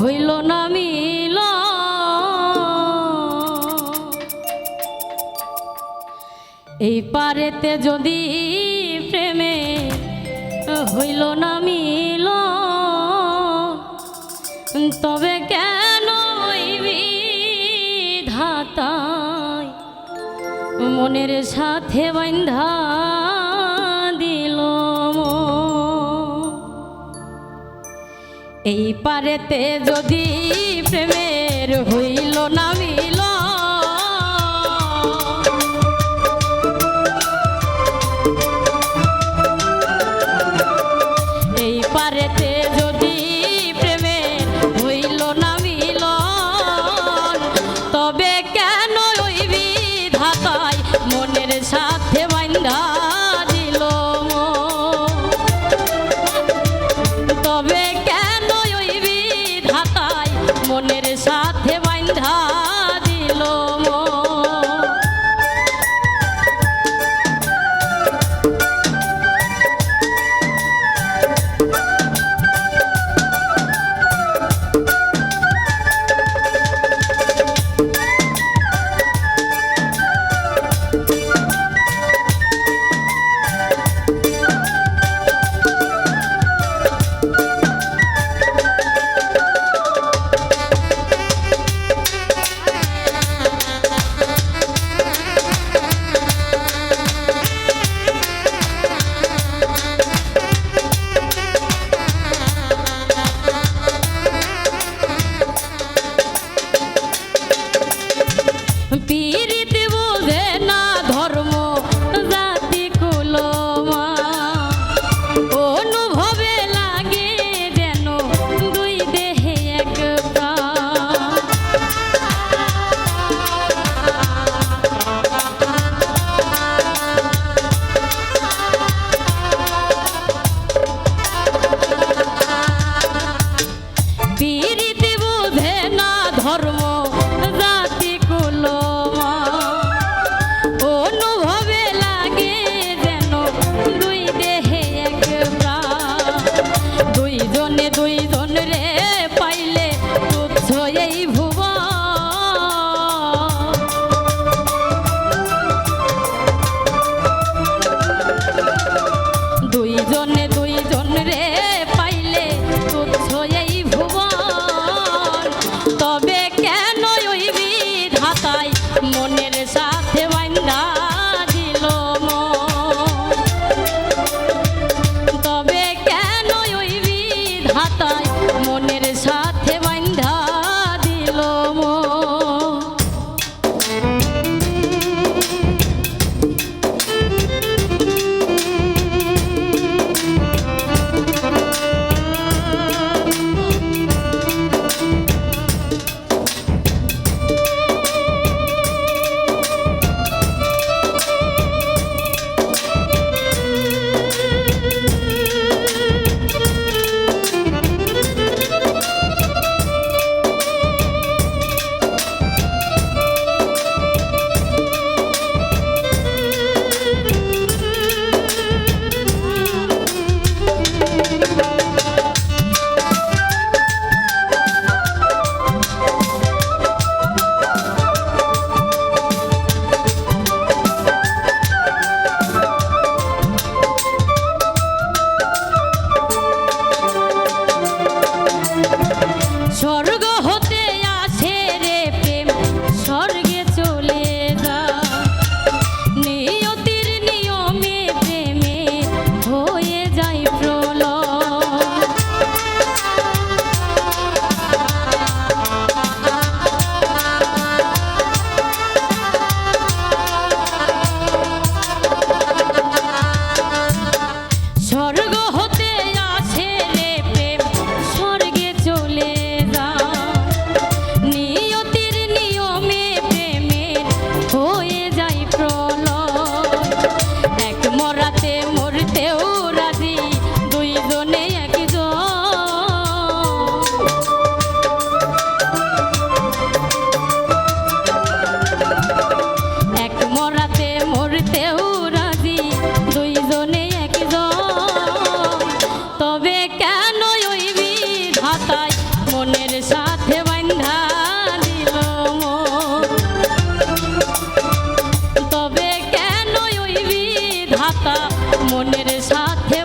হইল না মিল। এই পারেতে যদি প্রেমে হইল না মিল, তবে কেন ধাতা মনের সাথে বান্ধা এই পারেতে যদি প্রেমের ঢাকা মনের সাথে